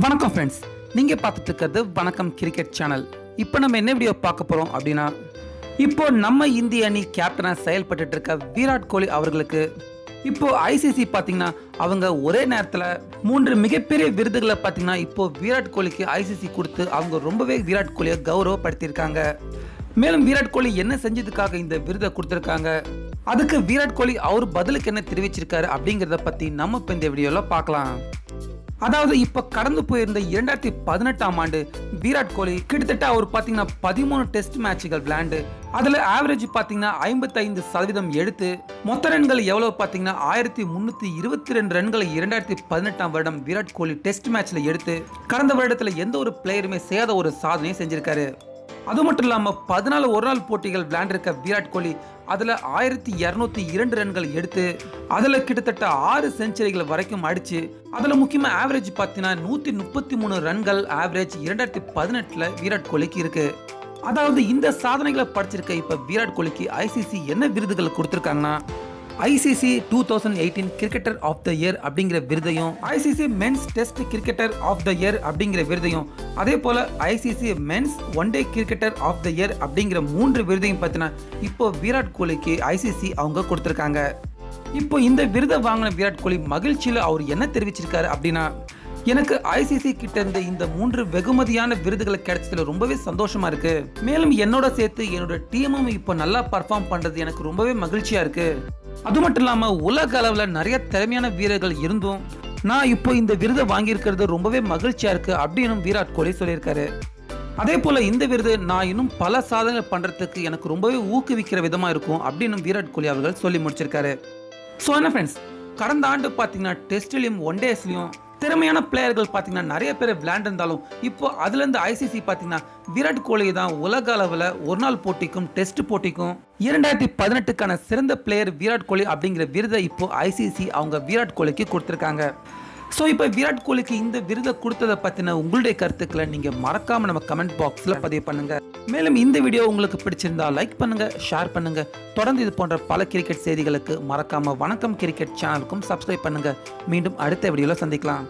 வணக்கம் ஃப்ரெண்ட்ஸ் நீங்கள் பார்த்துட்டு இருக்கிறது வணக்கம் கிரிக்கெட் சேனல் இப்போ நம்ம என்ன வீடியோ பார்க்க போகிறோம் அப்படின்னா இப்போ நம்ம இந்திய அணி கேப்டனாக செயல்பட்டுட்டு இருக்க விராட் கோலி அவர்களுக்கு இப்போ ஐசிசி பார்த்தீங்கன்னா அவங்க ஒரே நேரத்தில் மூன்று மிகப்பெரிய விருதுகளை பார்த்தீங்கன்னா இப்போ விராட் கோலிக்கு ஐசிசி கொடுத்து அவங்க ரொம்பவே விராட் கோலியை கௌரவப்படுத்தியிருக்காங்க. மேலும் விராட் கோலி என்ன செஞ்சதுக்காக இந்த விருதை கொடுத்துருக்காங்க? அதுக்கு விராட் கோலி அவர் பதிலுக்கு என்ன தெரிவிச்சிருக்காரு அப்படிங்கிறத பற்றி நம்ம இப்போ இந்த வீடியோவில் பார்க்கலாம். அதாவது இப்ப கடந்து போயிருந்த இரண்டாயிரத்தி பதினெட்டாம் ஆண்டு விராட் கோலி கிட்டத்தட்ட அவர் பாத்தீங்கன்னா பதிமூணு டெஸ்ட் மேட்சுகள் விளையாண்டு அதுல ஆவரேஜ் பாத்தீங்கன்னா ஐம்பத்தைந்து சதவீதம் எடுத்து மொத்த ரன்கள் எவ்வளவு பாத்தீங்கன்னா ஆயிரத்தி முன்னூத்தி இருபத்தி ரெண்டு ரன்களை இரண்டாயிரத்தி பதினெட்டாம் வருடம் விராட் கோலி டெஸ்ட் மேட்ச்ல எடுத்து கடந்த வருடத்துல எந்த ஒரு பிளேயருமே செய்யாத ஒரு சாதனையை செஞ்சிருக்காரு. அது மட்டும் இல்லாமல் பதினாலு ஒரு நாள் போட்டிகள் விளையாண்டிருக்க விராட் கோலி அதில் ஆயிரத்தி இரநூத்தி இரண்டு ரன்கள் எடுத்து அதில் கிட்டத்தட்ட ஆறு செஞ்சுரிகள் வரைக்கும் அடிச்சு அதில் முக்கியமாக ஆவரேஜ் பார்த்தீங்கன்னா நூற்றி முப்பத்தி மூணு ரன்கள் ஆவரேஜ் இரண்டாயிரத்தி பதினெட்டில் விராட் கோலிக்கு இருக்கு. அதாவது இந்த சாதனைகளை படிச்சிருக்க இப்போ விராட் கோலிக்கு ஐசிசி என்ன விருதுகள் கொடுத்துருக்காங்கன்னா ICC two thousand eighteen cricketer of the year அப்படிங்கிற விருதையும் ICC men's test cricketer of the year அப்படிங்கிற விருதையும் அதே போல ICC men's one day cricketer of the year அப்படிங்கிற மூன்று விருதையும் பார்த்தீங்கன்னா இப்போ விராட் கோலிக்கு ஐசிசி அவங்க கொடுத்துருக்காங்க. இப்போ இந்த விருதை வாங்கின விராட் கோலி மகிழ்ச்சியில் அவர் என்ன தெரிவிச்சிருக்காரு அப்படின்னா எனக்கு ஐசிசி கிட்ட இருந்த இந்த மூன்று வெகுமதியான விருதுகளை கிடைச்சதுல ரொம்பவே சந்தோஷமா இருக்கு. மேலும் என்னோட சேர்த்து என்னோட டீமும் இப்போ நல்லா பர்ஃபார்ம் பண்றது எனக்கு ரொம்பவே மகிழ்ச்சியா இருக்கு. அது மட்டும் இல்லாம உலக அளவில் நிறைய திறமையான வீரர்கள் இருந்தும் நான் இப்போ இந்த விருதை வாங்கியிருக்கிறது ரொம்பவே மகிழ்ச்சியா இருக்கு அப்படின்னு விராட் கோலி சொல்லியிருக்காரு. அதே போல இந்த விருது நான் இன்னும் பல சாதனை பண்றதுக்கு எனக்கு ரொம்பவே ஊக்குவிக்கிற விதமா இருக்கும் அப்படின்னு விராட் கோலி அவர்கள் சொல்லி முடிச்சிருக்காரு. ஸோ என்ன ஃப்ரெண்ட்ஸ் கடந்த ஆண்டு பார்த்தீங்கன்னா டெஸ்ட்லையும் ஒன் டேஸ்லையும் திறமையான பிளேயர்கள் பார்த்தீங்கன்னா நிறைய பேர் விளையாண்டிருந்தாலும் இப்போ அதுலேருந்து ஐசிசி பார்த்தீங்கன்னா விராட் கோலி தான் உலக அளவில் ஒரு நாள் போட்டிக்கும் டெஸ்ட் போட்டிக்கும் இரண்டாயிரத்தி பதினெட்டுக்கான சிறந்த பிளேயர் விராட் கோலி அப்படிங்கிற விருதை இப்போ ஐசிசி அவங்க விராட் கோலிக்கு கொடுத்துருக்காங்க. ஸோ இப்போ விராட் கோலிக்கு இந்த விருதை கொடுத்ததை பற்றின உங்களுடைய கருத்துக்களை நீங்கள் மறக்காமல் நம்ம கமெண்ட் பாக்ஸில் பதிவு பண்ணுங்க. மேலும் இந்த வீடியோ உங்களுக்கு பிடிச்சிருந்தா லைக் பண்ணுங்க ஷேர் பண்ணுங்க. தொடர்ந்து இது போன்ற பல கிரிக்கெட் செய்திகளுக்கு மறக்காம வணக்கம் கிரிக்கெட் சேனலுக்கும் சப்ஸ்கிரைப் பண்ணுங்க. மீண்டும் அடுத்த வீடியோவில் சந்திக்கலாம்.